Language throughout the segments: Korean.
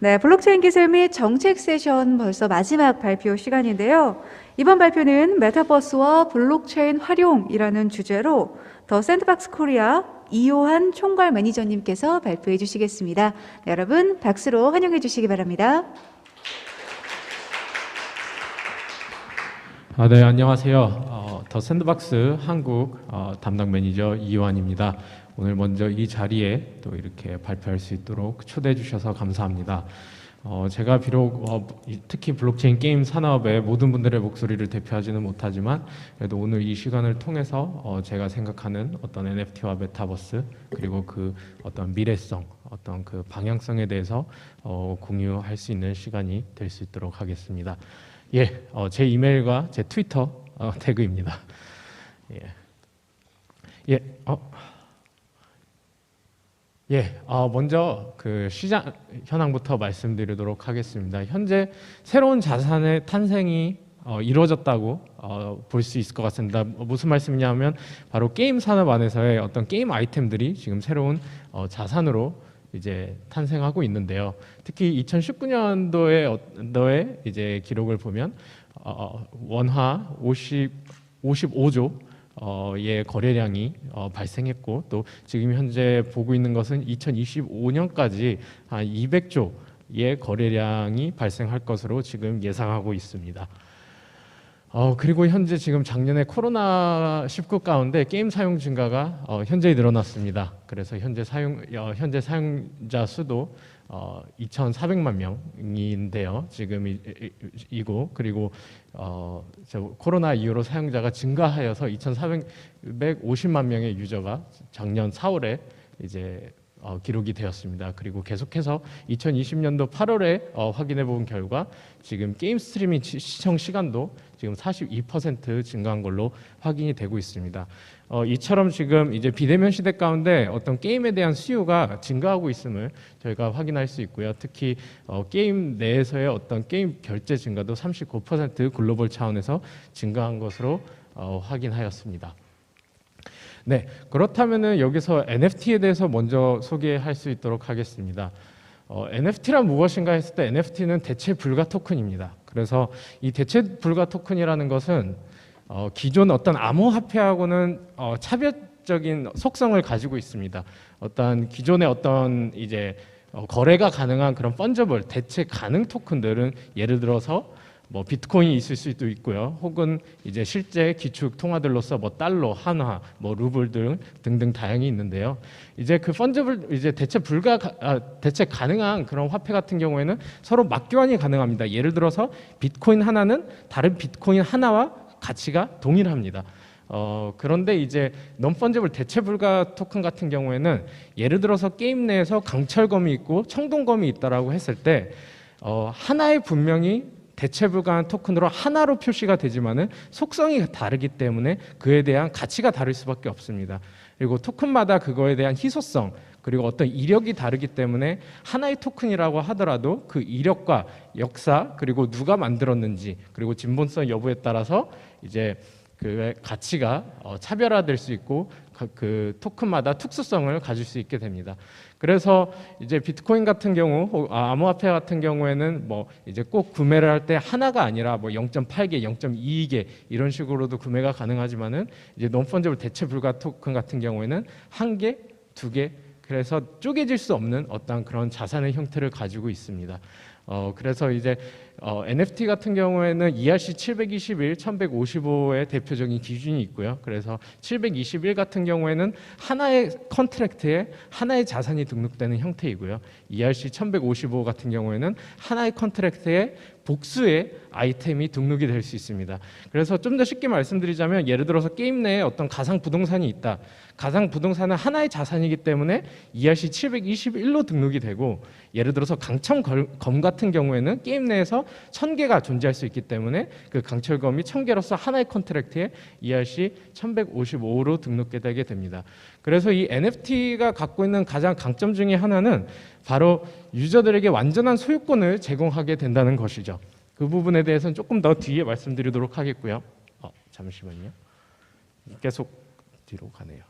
네, 블록체인 기술 및 정책 세션 벌써 마지막 발표 시간인데요. 이번 발표는 메타버스와 블록체인 활용이라는 주제로 더 샌드박스 코리아 이요한 총괄 매니저님께서 발표해 주시겠습니다. 네, 여러분 박수로 환영해 주시기 바랍니다. 아, 네, 안녕하세요. 어, 더 샌드박스 한국 어, 담당 매니저 이요한입니다. 오늘 먼저 이 자리에 또 이렇게 발표할 수 있도록 초대해 주셔서 감사합니다. 어, 제가 비록 어, 이- 특히 블록체인 게임 산업의 모든 분들의 목소리를 대표하지는 못하지만 그래도 오늘 이 시간을 통해서 어, 제가 생각하는 어떤 NFT와 메타버스 그리고 그 어떤 미래성, 어떤 그 방향성에 대해서 어, 공유할 수 있는 시간이 될 수 있도록 하겠습니다. 예, 어, 제 이메일과 제 트위터 어, 태그입니다. 예, 예, 어, 예, 어, 먼저 그 시장 현황부터 말씀드리도록 하겠습니다. 현재 새로운 자산의 탄생이 어, 이루어졌다고 어, 볼 수 있을 것 같습니다. 뭐 무슨 말씀이냐면 바로 게임 산업 안에서의 어떤 게임 아이템들이 지금 새로운 어, 자산으로 이제 탄생하고 있는데요. 특히 2019년도에 너의 이제 기록을 보면 어, 원화 50 55조 어의 거래량이 어, 발생했고 또 지금 현재 보고 있는 것은 2025년까지 한 200조의 거래량이 발생할 것으로 지금 예상하고 있습니다. 어, 그리고 현재 지금 작년에 코로나 19 가운데 게임 사용 증가가 어, 현재 늘어났습니다. 그래서 현재 사용 어, 현재 사용자 수도 어, 2,400만 명인데요. 지금 이, 이- 이고 그리고 어, 저 코로나 이후로 사용자가 증가하여서 2,450만 명의 유저가 작년 4월에 이제 어, 기록이 되었습니다. 그리고 계속해서 2020년도 8월에 어, 확인해 본 결과 지금 게임 스트리밍 시- 시청 시간도 지금 42% 증가한 걸로 확인이 되고 있습니다. 어, 이처럼 지금 이제 비대면 시대 가운데 어떤 게임에 대한 수요가 증가하고 있음을 저희가 확인할 수 있고요. 특히 어, 게임 내에서의 어떤 게임 결제 증가도 39% 글로벌 차원에서 증가한 것으로 어, 확인하였습니다. 네, 그렇다면은 여기서 NFT에 대해서 먼저 소개할 수 있도록 하겠습니다. 어, NFT란 무엇인가 했을 때 NFT는 대체 불가 토큰입니다. 그래서 이 대체 불가 토큰이라는 것은 어, 기존 어떤 암호화폐하고는 어, 차별적인 속성을 가지고 있습니다. 어떤 기존의 어떤 이제 어, 거래가 가능한 그런 펀저블 대체 가능 토큰들은 예를 들어서 뭐 비트코인이 있을 수도 있고요. 혹은 이제 실제 기축 통화들로서 뭐 달러, 한화, 뭐 루블 등 등등 다양히 있는데요. 이제 그 펀저블 이제 대체 불가 가- 아, 대체 가능한 그런 화폐 같은 경우에는 서로 맞교환이 가능합니다. 예를 들어서 비트코인 하나는 다른 비트코인 하나와 가치가 동일합니다. 어, 그런데 이제 non-fungible 대체 불가 토큰 같은 경우에는 예를 들어서 게임 내에서 강철검이 있고 청동검이 있다라고 했을 때 어, 하나의 분명히 대체 불가한 토큰으로 하나로 표시가 되지만은 속성이 다르기 때문에 그에 대한 가치가 다를 수밖에 없습니다. 그리고 토큰마다 그거에 대한 희소성 그리고 어떤 이력이 다르기 때문에 하나의 토큰이라고 하더라도 그 이력과 역사 그리고 누가 만들었는지 그리고 진본성 여부에 따라서 이제 그 가치가 어, 차별화될 수 있고 그- 그 토큰마다 특수성을 가질 수 있게 됩니다. 그래서 이제 비트코인 같은 경우 혹- 아, 암호화폐 같은 경우에는 뭐 이제 꼭 구매를 할 때 하나가 아니라 뭐 0.8개, 0.22개 이런 식으로도 구매가 가능하지만은 이제 논펀저블 대체 불가 토큰 같은 경우에는 한 개, 두 개, 그래서 쪼개질 수 없는 어떤 그런 자산의 형태를 가지고 있습니다. 어, 그래서 이제 어, NFT 같은 경우에는 ERC 721, 1155의 대표적인 기준이 있고요. 그래서 721 같은 경우에는 하나의 컨트랙트에 하나의 자산이 등록되는 형태이고요. ERC 1155 같은 경우에는 하나의 컨트랙트에 복수의 아이템이 등록이 될 수 있습니다. 그래서 좀 더 쉽게 말씀드리자면 예를 들어서 게임 내에 어떤 가상 부동산이 있다. 가상 부동산은 하나의 자산이기 때문에 ERC 721로 등록이 되고 예를 들어서 강철 검 같은 경우에는 게임 내에서 천 개가 존재할 수 있기 때문에 그 강철검이 천 개로서 하나의 컨트랙트에 ERC 1155로 등록되게 됩니다. 그래서 이 NFT가 갖고 있는 가장 강점 중에 하나는 바로 유저들에게 완전한 소유권을 제공하게 된다는 것이죠. 그 부분에 대해서는 조금 더 뒤에 말씀드리도록 하겠고요. 어, 잠시만요. 계속 뒤로 가네요.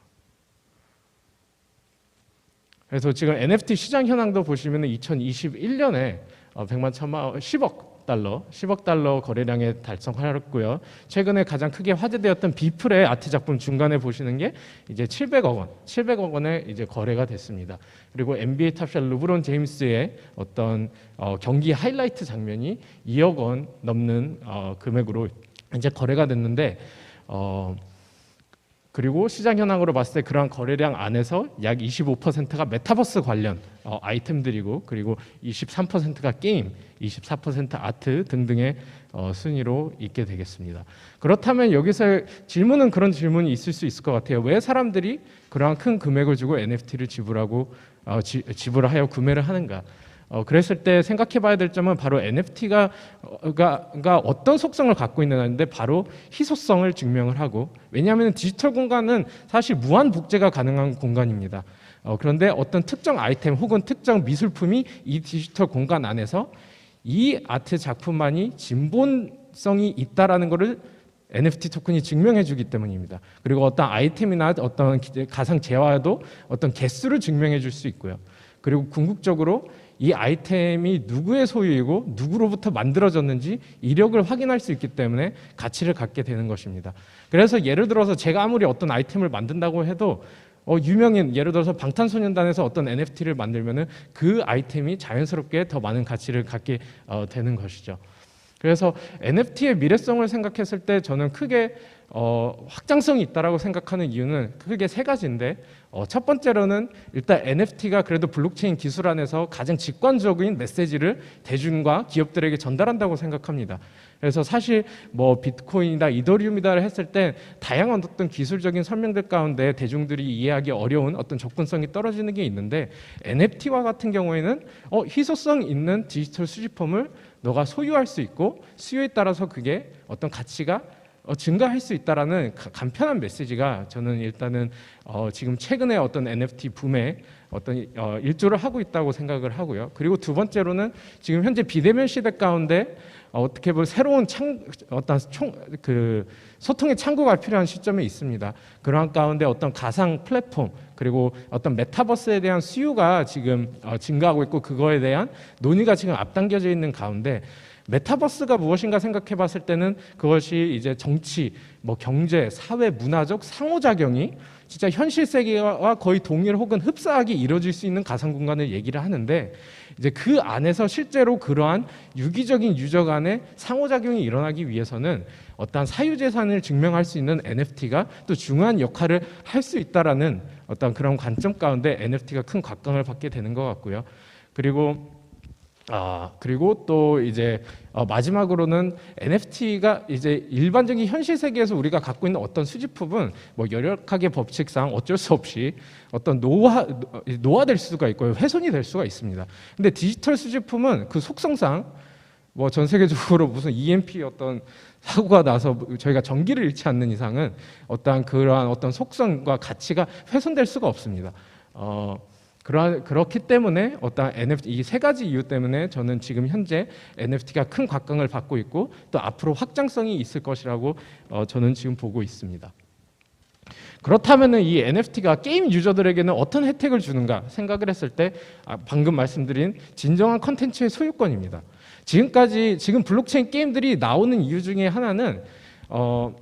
그래서 지금 NFT 시장 현황도 보시면 2021년에 어, 100만 천만 10억 달러, 10억 달러 거래량에 달성하였고요. 최근에 가장 크게 화제되었던 비플의 아트 작품 중간에 보시는 게 이제 700억 원, 700억 원에 이제 거래가 됐습니다. 그리고 NBA 탑샷 르브론 제임스의 어떤 어, 경기 하이라이트 장면이 2억 원 넘는 어, 금액으로 이제 거래가 됐는데 어, 그리고 시장 현황으로 봤을 때 그러한 거래량 안에서 약 25%가 메타버스 관련 어, 아이템들이고 그리고 23%가 게임, 24% 아트 등등의 어, 순위로 있게 되겠습니다. 그렇다면 여기서 질문은 그런 질문이 있을 수 있을 것 같아요. 왜 사람들이 그러한 큰 금액을 주고 NFT를 지불하고 어, 지, 지불하여 구매를 하는가? 어, 그랬을 때 생각해 봐야 될 점은 바로 NFT가 가, 가 어떤 속성을 갖고 있느냐인데 바로 희소성을 증명을 하고 왜냐하면 디지털 공간은 사실 무한 복제가 가능한 공간입니다. 어, 그런데 어떤 특정 아이템 혹은 특정 미술품이 이 디지털 공간 안에서 이 아트 작품만이 진본성이 있다라는 것을 NFT 토큰이 증명해 주기 때문입니다. 그리고 어떤 아이템이나 어떤 기- 가상 재화도 어떤 개수를 증명해 줄 수 있고요. 그리고 궁극적으로 이 아이템이 누구의 소유이고 누구로부터 만들어졌는지 이력을 확인할 수 있기 때문에 가치를 갖게 되는 것입니다. 그래서 예를 들어서 제가 아무리 어떤 아이템을 만든다고 해도 어, 유명인 예를 들어서 방탄소년단에서 어떤 NFT를 만들면은 그 아이템이 자연스럽게 더 많은 가치를 갖게 어, 되는 것이죠. 그래서 NFT의 미래성을 생각했을 때 저는 크게 어, 확장성이 있다라고 생각하는 이유는 크게 세 가지인데 어, 첫 번째로는 일단 NFT가 그래도 블록체인 기술 안에서 가장 직관적인 메시지를 대중과 기업들에게 전달한다고 생각합니다. 그래서 사실 뭐 비트코인이다 이더리움이다 했을 때 다양한 어떤 기술적인 설명들 가운데 대중들이 이해하기 어려운 어떤 접근성이 떨어지는 게 있는데 NFT와 같은 경우에는 어, 희소성 있는 디지털 수집품을 너가 소유할 수 있고 수요에 따라서 그게 어떤 가치가 어, 증가할 수 있다라는 가- 간편한 메시지가 저는 일단은 어, 지금 최근에 어떤 NFT 붐에 어떤 어, 일조를 하고 있다고 생각을 하고요. 그리고 두 번째로는 지금 현재 비대면 시대 가운데 어, 어떻게 보면 새로운 창 어떤 총 그 소통의 창구가 필요한 시점에 있습니다. 그러한 가운데 어떤 가상 플랫폼 그리고 어떤 메타버스에 대한 수요가 지금 어, 증가하고 있고 그거에 대한 논의가 지금 앞당겨져 있는 가운데 메타버스가 무엇인가 생각해 봤을 때는 그것이 이제 정치, 뭐 경제, 사회, 문화적 상호작용이 진짜 현실 세계와 거의 동일 혹은 흡사하게 이루어질 수 있는 가상 공간을 얘기를 하는데 이제 그 안에서 실제로 그러한 유기적인 유저 간의 상호작용이 일어나기 위해서는 어떠한 사유재산을 증명할 수 있는 NFT가 또 중요한 역할을 할 수 있다라는 어떤 그런 관점 가운데 NFT가 큰 각광을 받게 되는 것 같고요. 그리고 아 그리고 또 이제 어, 마지막으로는 NFT가 이제 일반적인 현실 세계에서 우리가 갖고 있는 어떤 수집품은 뭐 열악하게 법칙상 어쩔 수 없이 어떤 노화 노화될 수가 있고요 훼손이 될 수가 있습니다. 근데 디지털 수집품은 그 속성상 뭐 전 세계적으로 무슨 EMP 어떤 사고가 나서 저희가 전기를 잃지 않는 이상은 어떠한 그러한 어떤 속성과 가치가 훼손될 수가 없습니다. 어, 그러, 그렇기 때문에 어떤 NFT 이 세 가지 이유 때문에 저는 지금 현재 NFT가 큰 각광을 받고 있고 또 앞으로 확장성이 있을 것이라고 어, 저는 지금 보고 있습니다. 그렇다면 이 NFT가 게임 유저들에게는 어떤 혜택을 주는가 생각을 했을 때 아, 방금 말씀드린 진정한 컨텐츠의 소유권입니다. 지금까지 지금 블록체인 게임들이 나오는 이유 중에 하나는 어,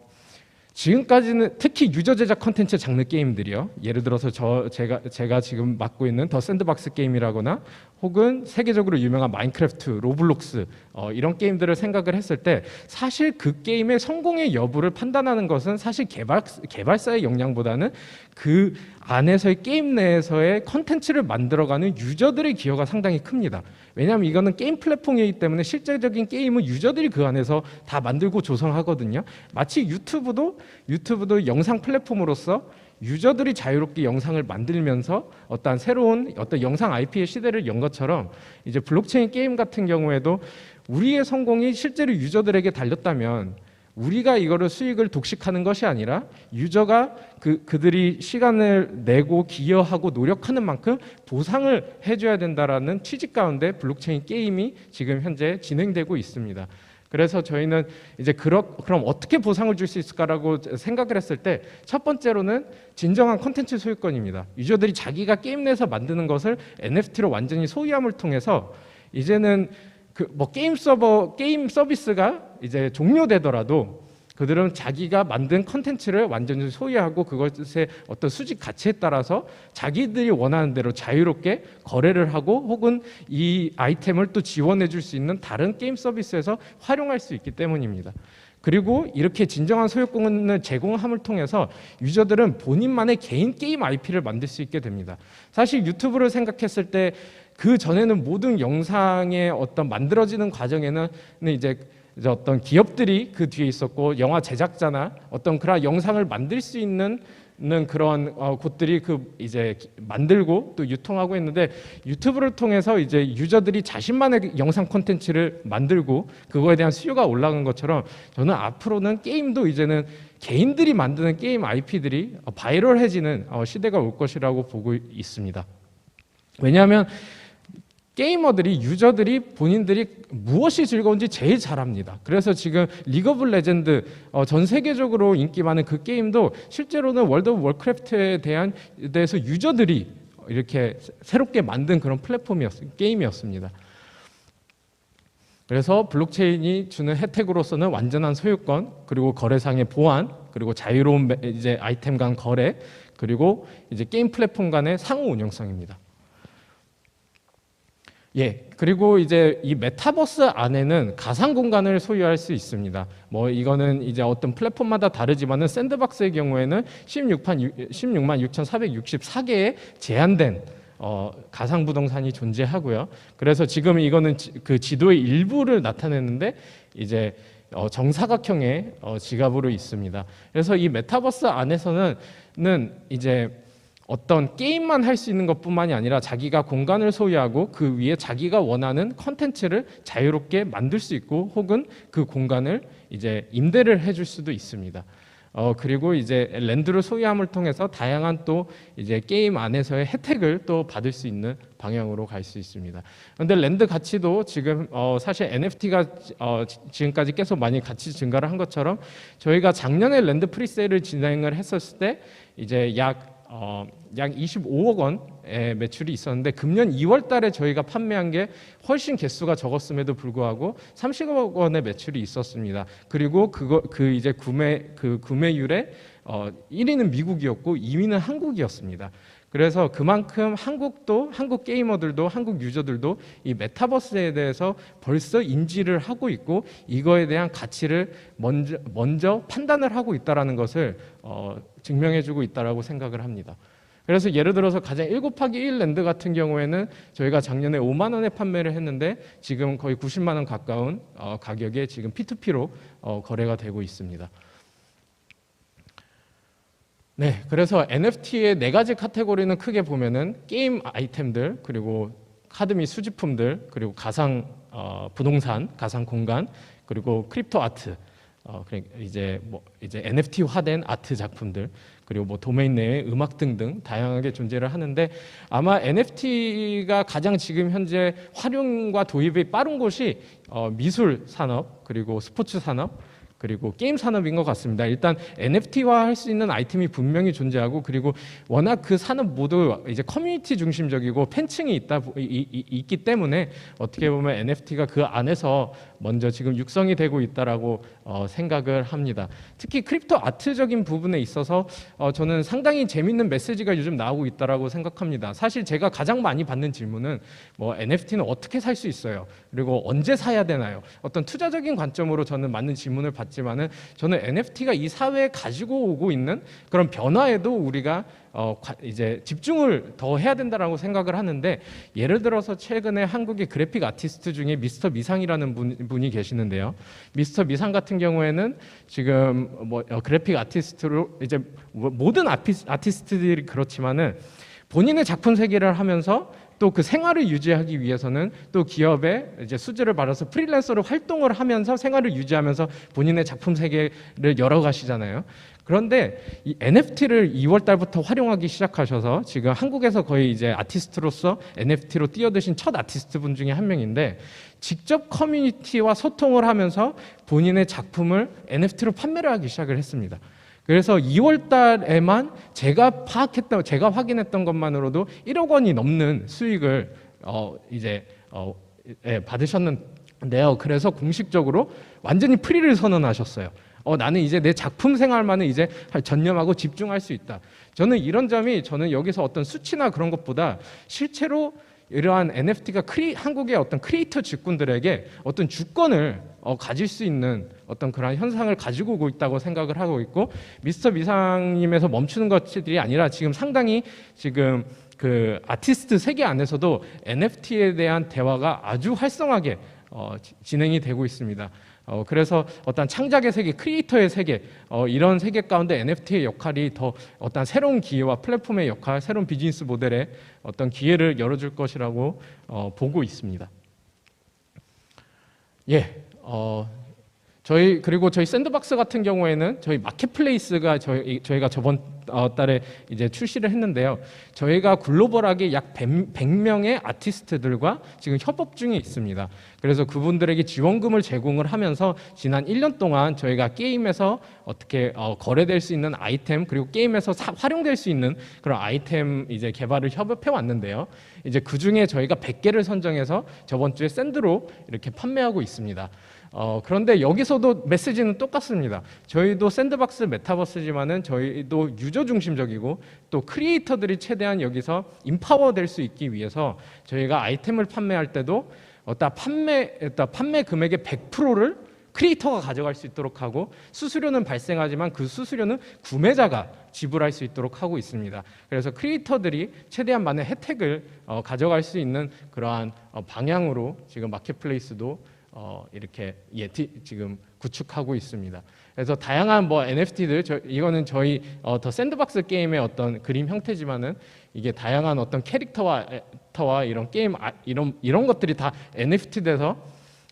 지금까지는 특히 유저 제작 컨텐츠 장르 게임들이요. 예를 들어서 저 제가 제가 지금 맡고 있는 더 샌드박스 게임이라거나 혹은 세계적으로 유명한 마인크래프트, 로블록스 어, 이런 게임들을 생각을 했을 때 사실 그 게임의 성공의 여부를 판단하는 것은 사실 개발 개발사의 역량보다는 그 안에서의 게임 내에서의 컨텐츠를 만들어가는 유저들의 기여가 상당히 큽니다. 왜냐하면 이거는 게임 플랫폼이기 때문에 실제적인 게임은 유저들이 그 안에서 다 만들고 조성하거든요. 마치 유튜브도 유튜브도 영상 플랫폼으로서 유저들이 자유롭게 영상을 만들면서 어떤 새로운 어떤 영상 IP의 시대를 연 것처럼 이제 블록체인 게임 같은 경우에도 우리의 성공이 실제로 유저들에게 달렸다면 우리가 이거를 수익을 독식하는 것이 아니라 유저가 그 그들이 시간을 내고 기여하고 노력하는 만큼 보상을 해줘야 된다라는 취지 가운데 블록체인 게임이 지금 현재 진행되고 있습니다. 그래서 저희는 이제 그러, 그럼 어떻게 보상을 줄 수 있을까라고 생각을 했을 때 첫 번째로는 진정한 콘텐츠 소유권입니다. 유저들이 자기가 게임 내에서 만드는 것을 NFT로 완전히 소유함을 통해서 이제는 그 뭐 게임 서버 게임 서비스가 이제 종료되더라도 그들은 자기가 만든 컨텐츠를 완전히 소유하고 그것의 어떤 수직 가치에 따라서 자기들이 원하는 대로 자유롭게 거래를 하고 혹은 이 아이템을 또 지원해 줄 수 있는 다른 게임 서비스에서 활용할 수 있기 때문입니다. 그리고 이렇게 진정한 소유권을 제공함을 통해서 유저들은 본인만의 개인 게임 IP를 만들 수 있게 됩니다. 사실 유튜브를 생각했을 때 그 전에는 모든 영상의 어떤 만들어지는 과정에는 이제 이제 어떤 기업들이 그 뒤에 있었고 영화 제작자나 어떤 그런 영상을 만들 수 있는 는 그런 어, 곳들이 그 이제 기- 만들고 또 유통하고 있는데 유튜브를 통해서 이제 유저들이 자신만의 영상 콘텐츠를 만들고 그거에 대한 수요가 올라간 것처럼 저는 앞으로는 게임도 이제는 개인들이 만드는 게임 IP들이 바이럴해지는 어, 시대가 올 것이라고 보고 있습니다. 왜냐하면 게이머들이 유저들이 본인들이 무엇이 즐거운지 제일 잘합니다. 그래서 지금 리그 오브 레전드 어, 전 세계적으로 인기 많은 그 게임도 실제로는 월드 오브 월크래프트에 대한 대해서 유저들이 이렇게 새롭게 만든 그런 플랫폼이었 게임이었습니다. 그래서 블록체인이 주는 혜택으로서는 완전한 소유권 그리고 거래상의 보안 그리고 자유로운 매- 이제 아이템 간 거래 그리고 이제 게임 플랫폼 간의 상호 운영성입니다. 예, 그리고 이제 이 메타버스 안에는 가상 공간을 소유할 수 있습니다. 뭐 이거는 이제 어떤 플랫폼마다 다르지만은 샌드박스의 경우에는 16만 16만 6,464개의 제한된 어, 가상 부동산이 존재하고요. 그래서 지금 이거는 지, 그 지도의 일부를 나타내는데 이제 어, 정사각형의 어, 지갑으로 있습니다. 그래서 이 메타버스 안에서는 는 이제 어떤 게임만 할 수 있는 것뿐만이 아니라 자기가 공간을 소유하고 그 위에 자기가 원하는 컨텐츠를 자유롭게 만들 수 있고 혹은 그 공간을 이제 임대를 해줄 수도 있습니다. 어 그리고 이제 랜드를 소유함을 통해서 다양한 또 이제 게임 안에서의 혜택을 또 받을 수 있는 방향으로 갈 수 있습니다. 그런데 랜드 가치도 지금 어 사실 NFT가 어 지- 지금까지 계속 많이 가치 증가를 한 것처럼 저희가 작년에 랜드 프리세일을 진행을 했었을 때 이제 약 어, 약 25억 원의 매출이 있었는데 금년 2월 달에 저희가 판매한 게 훨씬 개수가 적었음에도 불구하고 30억 원의 매출이 있었습니다. 그리고 그거 그 이제 구매 그 구매율의 어, 1위는 미국이었고 2위는 한국이었습니다. 그래서 그만큼 한국도 한국 게이머들도 한국 유저들도 이 메타버스에 대해서 벌써 인지를 하고 있고 이거에 대한 가치를 먼저 먼저 판단을 하고 있다라는 것을 어, 증명해주고 있다라고 생각을 합니다. 그래서 예를 들어서 가장 1 곱하기 1 랜드 같은 경우에는 저희가 작년에 5만 원에 판매를 했는데 지금 거의 90만 원 가까운 어, 가격에 지금 P2P로 어, 거래가 되고 있습니다. 네, 그래서 NFT의 네 가지 카테고리는 크게 보면은 게임 아이템들 그리고 카드 및 수집품들 그리고 가상 어, 부동산, 가상 공간 그리고 크립토 아트 어, 그래 이제 뭐 이제 NFT화된 아트 작품들 그리고 뭐 도메인 내의 음악 등등 다양하게 존재를 하는데 아마 NFT가 가장 지금 현재 활용과 도입이 빠른 곳이 어, 미술 산업 그리고 스포츠 산업 그리고 게임 산업인 것 같습니다. 일단 NFT화 할 수 있는 아이템이 분명히 존재하고 그리고 워낙 그 산업 모두 이제 커뮤니티 중심적이고 팬층이 있다 보- 이- 이- 있기 때문에 어떻게 보면 NFT가 그 안에서 먼저 지금 육성이 되고 있다라고 어, 생각을 합니다. 특히 크립토 아트적인 부분에 있어서 어, 저는 상당히 재밌는 메시지가 요즘 나오고 있다라고 생각합니다. 사실 제가 가장 많이 받는 질문은 뭐 NFT는 어떻게 살 수 있어요? 그리고 언제 사야 되나요? 어떤 투자적인 관점으로 저는 많은 질문을 받지 만은 저는 NFT가 이 사회에 가지고 오고 있는 그런 변화에도 우리가 어, 과- 이제 집중을 더 해야 된다라고 생각을 하는데 예를 들어서 최근에 한국의 그래픽 아티스트 중에 미스터 미상이라는 분, 분이 계시는데요. 미스터 미상 같은 경우에는 지금 뭐 어, 그래픽 아티스트로 이제 뭐 모든 아티스트들이 그렇지만은 본인의 작품 세계를 하면서 또 그 생활을 유지하기 위해서는 또 기업에 이제 수주를 받아서 프리랜서로 활동을 하면서 생활을 유지하면서 본인의 작품 세계를 열어가시잖아요. 그런데 이 NFT를 2월 달부터 활용하기 시작하셔서 지금 한국에서 거의 이제 아티스트로서 NFT로 뛰어드신 첫 아티스트 분 중에 한 명인데 직접 커뮤니티와 소통을 하면서 본인의 작품을 NFT로 판매를 하기 시작을 했습니다. 그래서 2월 달에만 제가 파악했던 제가 확인했던 것만으로도 1억 원이 넘는 수익을 어 이제 어 예, 받으셨는데요. 그래서 공식적으로 완전히 프리를 선언하셨어요. 어 나는 이제 내 작품 생활만은 이제 할- 전념하고 집중할 수 있다. 저는 이런 점이 저는 여기서 어떤 수치나 그런 것보다 실제로 이러한 NFT가 크리, 한국의 어떤 크리에이터 직군들에게 어떤 주권을 어, 가질 수 있는 어떤 그런 현상을 가지고 오고 있다고 생각을 하고 있고 미스터 미상님에서 멈추는 것들이 아니라 지금 상당히 지금 그 아티스트 세계 안에서도 NFT에 대한 대화가 아주 활성하게 어, 지- 진행이 되고 있습니다. 어, 그래서 어떤 창작의 세계, 크리에이터의 세계 어, 이런 세계 가운데 NFT의 역할이 더 어떤 새로운 기회와 플랫폼의 역할, 새로운 비즈니스 모델에 어떤 기회를 열어줄 것이라고 어, 보고 있습니다. 예, 어, 저희 그리고 저희 샌드박스 같은 경우에는 저희 마켓플레이스가 저희 저희가 저번 어, 달에 이제 출시를 했는데요. 저희가 글로벌하게 약 100, 100 명의 아티스트들과 지금 협업 중에 있습니다. 그래서 그분들에게 지원금을 제공을 하면서 지난 1년 동안 저희가 게임에서 어떻게 어, 거래될 수 있는 아이템 그리고 게임에서 사- 활용될 수 있는 그런 아이템 이제 개발을 협업해 왔는데요. 이제 그 중에 저희가 100개를 선정해서 저번 주에 샌드로 이렇게 판매하고 있습니다. 어, 그런데 여기서도 메시지는 똑같습니다. 저희도 샌드박스 메타버스지만은 저희도 유저 중심적이고 또 크리에이터들이 최대한 여기서 인파워 될 수 있기 위해서 저희가 아이템을 판매할 때도 어따 판매 어따 판매 금액의 100%를 크리에이터가 가져갈 수 있도록 하고 수수료는 발생하지만 그 수수료는 구매자가 지불할 수 있도록 하고 있습니다. 그래서 크리에이터들이 최대한 많은 혜택을 어, 가져갈 수 있는 그러한 어, 방향으로 지금 마켓플레이스도 어, 이렇게 예, 디- 지금 구축하고 있습니다. 그래서 다양한 뭐 NFT들 저, 이거는 저희 어, 더 샌드박스 게임의 어떤 그림 형태지만은 이게 다양한 어떤 캐릭터와 에, 터와 이런 게임 아, 이런 이런 것들이 다 NFT 돼서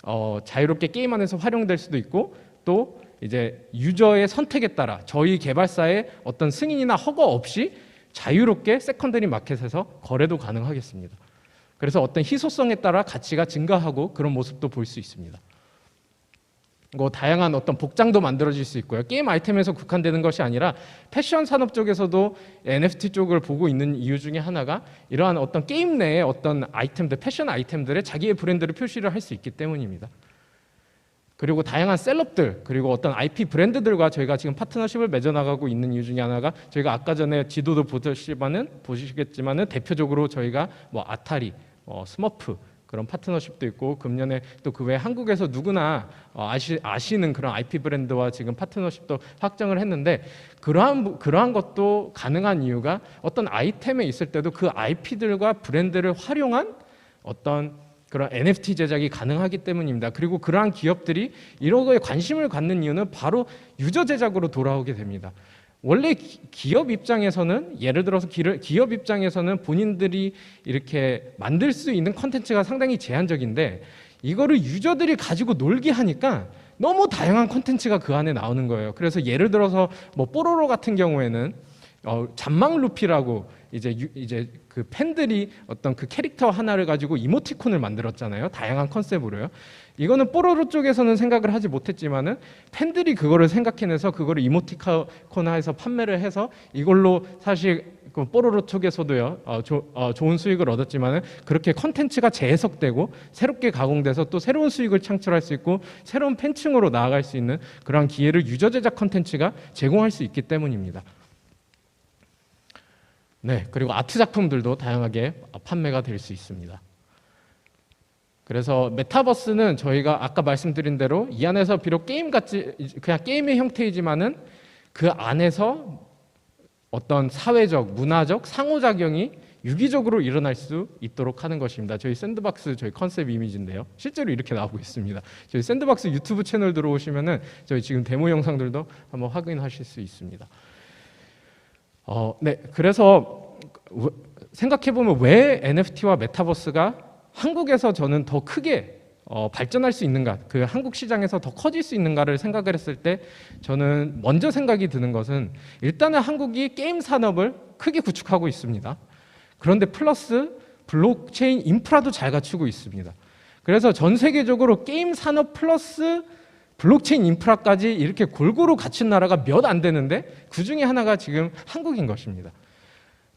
어, 자유롭게 게임 안에서 활용될 수도 있고 또 이제 유저의 선택에 따라 저희 개발사의 어떤 승인이나 허가 없이 자유롭게 세컨더리 마켓에서 거래도 가능하겠습니다. 그래서 어떤 희소성에 따라 가치가 증가하고 그런 모습도 볼 수 있습니다. 뭐 다양한 어떤 복장도 만들어질 수 있고요. 게임 아이템에서 국한되는 것이 아니라 패션 산업 쪽에서도 NFT 쪽을 보고 있는 이유 중에 하나가 이러한 어떤 게임 내의 어떤 아이템들, 패션 아이템들의 자기의 브랜드를 표시를 할 수 있기 때문입니다. 그리고 다양한 셀럽들 그리고 어떤 IP 브랜드들과 저희가 지금 파트너십을 맺어 나가고 있는 이유 중에 하나가 저희가 아까 전에 지도도 보시지만은 보시겠지만은 대표적으로 저희가 뭐 아타리, 어, 스머프 그런 파트너십도 있고 금년에 또 그외 한국에서 누구나 어, 아시, 아시는 그런 IP 브랜드와 지금 파트너십도 확정을 했는데 그러한 부- 그러한 것도 가능한 이유가 어떤 아이템에 있을 때도 그 IP들과 브랜드를 활용한 어떤 그런 NFT 제작이 가능하기 때문입니다. 그리고 그러한 기업들이 이런 거에 관심을 갖는 이유는 바로 유저 제작으로 돌아오게 됩니다. 원래 기- 기업 입장에서는 예를 들어서 기업 입장에서는 본인들이 이렇게 만들 수 있는 컨텐츠가 상당히 제한적인데 이거를 유저들이 가지고 놀게 하니까 너무 다양한 컨텐츠가 그 안에 나오는 거예요. 그래서 예를 들어서 뭐 뽀로로 같은 경우에는 어, 잔망 루피라고 이제 유, 이제 그 팬들이 어떤 그 캐릭터 하나를 가지고 이모티콘을 만들었잖아요. 다양한 컨셉으로요. 이거는 뽀로로 쪽에서는 생각을 하지 못했지만은 팬들이 그거를 생각해내서 그거를 이모티콘화해서 판매를 해서 이걸로 사실 그 뽀로로 쪽에서도요 어, 조, 어, 좋은 수익을 얻었지만은 그렇게 컨텐츠가 재해석되고 새롭게 가공돼서 또 새로운 수익을 창출할 수 있고 새로운 팬층으로 나아갈 수 있는 그러한 기회를 유저 제작 컨텐츠가 제공할 수 있기 때문입니다. 네, 그리고 아트 작품들도 다양하게 판매가 될 수 있습니다. 그래서 메타버스는 저희가 아까 말씀드린 대로 이 안에서 비록 게임 같지 그냥 게임의 형태이지만은 그 안에서 어떤 사회적, 문화적 상호작용이 유기적으로 일어날 수 있도록 하는 것입니다. 저희 샌드박스 저희 컨셉 이미지인데요. 실제로 이렇게 나오고 있습니다. 저희 샌드박스 유튜브 채널 들어오시면은 저희 지금 데모 영상들도 한번 확인하실 수 있습니다. 어, 네. 그래서 생각해 보면 왜 NFT와 메타버스가 한국에서 저는 더 크게 어, 발전할 수 있는가, 그 한국 시장에서 더 커질 수 있는가를 생각을 했을 때 저는 먼저 생각이 드는 것은 일단은 한국이 게임 산업을 크게 구축하고 있습니다. 그런데 플러스 블록체인 인프라도 잘 갖추고 있습니다. 그래서 전 세계적으로 게임 산업 플러스 블록체인 인프라까지 이렇게 골고루 갖춘 나라가 몇 안 되는데 그 중에 하나가 지금 한국인 것입니다.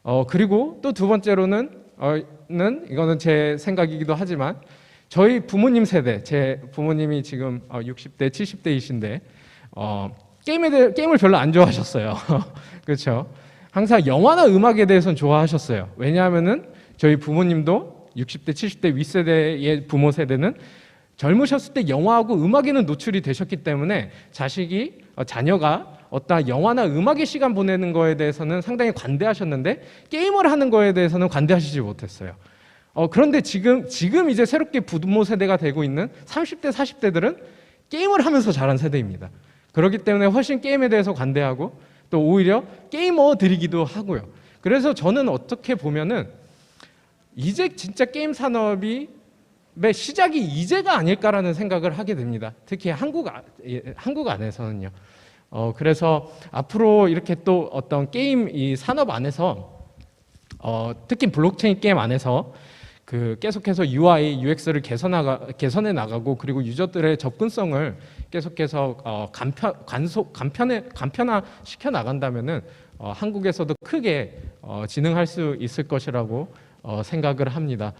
어, 그리고 또 두 번째로는 어, 는 이거는 제 생각이기도 하지만 저희 부모님 세대, 제 부모님이 지금 어, 60대, 70대이신데 어, 게임에 대해 게임을 별로 안 좋아하셨어요. 그렇죠? 항상 영화나 음악에 대해서는 좋아하셨어요. 왜냐하면은 저희 부모님도 60대, 70대 윗세대의 부모 세대는 젊으셨을 때 영화하고 음악에는 노출이 되셨기 때문에 자식이 어, 자녀가 어떤 영화나 음악의 시간 보내는 거에 대해서는 상당히 관대하셨는데 게임을 하는 거에 대해서는 관대하시지 못했어요. 어, 그런데 지금 지금 이제 새롭게 부모 세대가 되고 있는 30대, 40대들은 게임을 하면서 자란 세대입니다. 그렇기 때문에 훨씬 게임에 대해서 관대하고 또 오히려 게이머들이기도 하고요. 그래서 저는 어떻게 보면은 이제 진짜 게임 산업이 의 시작이 이제가 아닐까라는 생각을 하게 됩니다. 특히 한국 아, 예, 한국 안에서는요. 어, 그래서 앞으로 이렇게 또 어떤 게임 이 산업 안에서 어, 특히 블록체인 게임 안에서 그 계속해서 UI, UX를 개선하가, 개선해 나가고 그리고 유저들의 접근성을 계속해서 어, 간편, 간속, 간편해, 간편화 시켜 나간다면은 어, 한국에서도 크게 어, 진흥할 수 있을 것이라고 어, 생각을 합니다.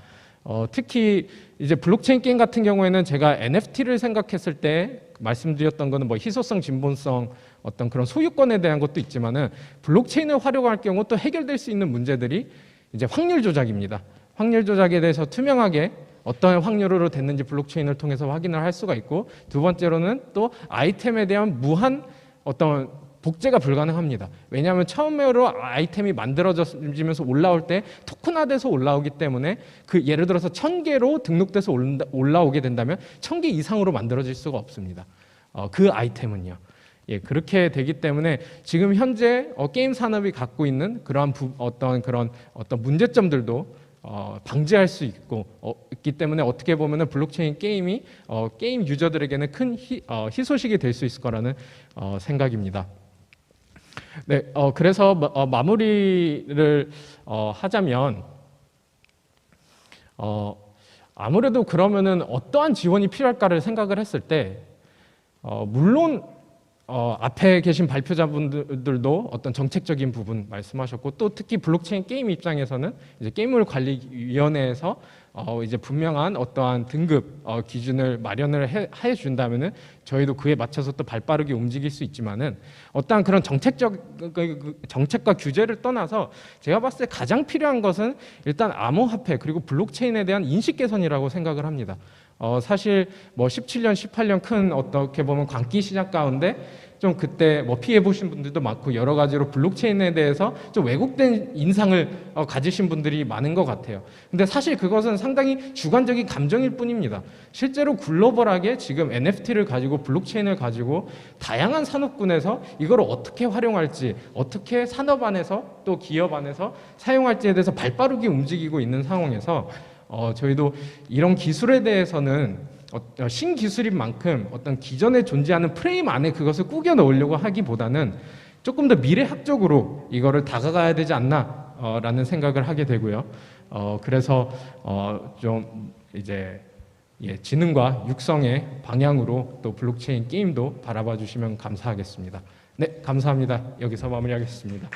어, 특히 이제 블록체인 게임 같은 경우에는 제가 NFT를 생각했을 때 말씀드렸던 거는 뭐 희소성, 진본성 어떤 그런 소유권에 대한 것도 있지만은 블록체인을 활용할 경우 또 해결될 수 있는 문제들이 이제 확률 조작입니다. 확률 조작에 대해서 투명하게 어떤 확률로 됐는지 블록체인을 통해서 확인을 할 수가 있고 두 번째로는 또 아이템에 대한 무한 어떤 복제가 불가능합니다. 왜냐하면 처음으로 아이템이 만들어지면서 올라올 때 토큰화돼서 올라오기 때문에 그 예를 들어서 천 개로 등록돼서 올라- 올라오게 된다면 천 개 이상으로 만들어질 수가 없습니다. 어, 그 아이템은요. 예, 그렇게 되기 때문에 지금 현재 어, 게임 산업이 갖고 있는 그러한 부, 어떤 그런 어떤 문제점들도 어, 방지할 수 있고 어, 있기 때문에 어떻게 보면은 블록체인 게임이 어, 게임 유저들에게는 큰 희, 어, 희소식이 될 수 있을 거라는 어, 생각입니다. 네, 어, 그래서 마, 어, 마무리를 어, 하자면 어, 아무래도 그러면은 어떠한 지원이 필요할까를 생각을 했을 때 어, 물론 어, 앞에 계신 발표자분들도 어떤 정책적인 부분 말씀하셨고 또 특히 블록체인 게임 입장에서는 이제 게임물 관리위원회에서 어, 이제 분명한 어떠한 등급 어, 기준을 마련을 해, 해 준다면은 저희도 그에 맞춰서 또 발빠르게 움직일 수 있지만은 어떠한 그런 정책적 그, 그, 정책과 규제를 떠나서 제가 봤을 때 가장 필요한 것은 일단 암호화폐 그리고 블록체인에 대한 인식 개선이라고 생각을 합니다. 어, 사실 뭐 17년, 18년 큰 어떻게 보면 광기 시장 가운데 좀 그때 뭐 피해 보신 분들도 많고 여러 가지로 블록체인에 대해서 좀 왜곡된 인상을 어, 가지신 분들이 많은 것 같아요. 근데 사실 그것은 상당히 주관적인 감정일 뿐입니다. 실제로 글로벌하게 지금 NFT를 가지고 블록체인을 가지고 다양한 산업군에서 이걸 어떻게 활용할지, 어떻게 산업 안에서 또 기업 안에서 사용할지에 대해서 발빠르게 움직이고 있는 상황에서 어, 저희도 이런 기술에 대해서는 어, 신기술인 만큼 어떤 기존에 존재하는 프레임 안에 그것을 꾸겨 넣으려고 하기보다는 조금 더 미래학적으로 이거를 다가가야 되지 않나라는 생각을 하게 되고요. 어, 그래서 어, 좀 이제 예, 지능과 육성의 방향으로 또 블록체인 게임도 바라봐 주시면 감사하겠습니다. 네, 감사합니다. 여기서 마무리하겠습니다.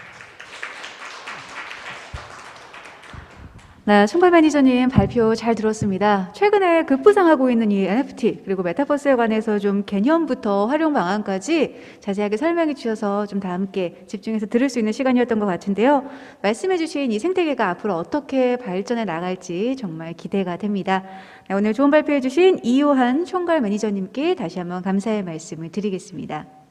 네, 총괄 매니저님 발표 잘 들었습니다. 최근에 급부상하고 있는 이 NFT 그리고 메타버스에 관해서 좀 개념부터 활용 방안까지 자세하게 설명해 주셔서 좀 다 함께 집중해서 들을 수 있는 시간이었던 것 같은데요. 말씀해 주신 이 생태계가 앞으로 어떻게 발전해 나갈지 정말 기대가 됩니다. 네, 오늘 좋은 발표해 주신 이요한 총괄 매니저님께 다시 한번 감사의 말씀을 드리겠습니다.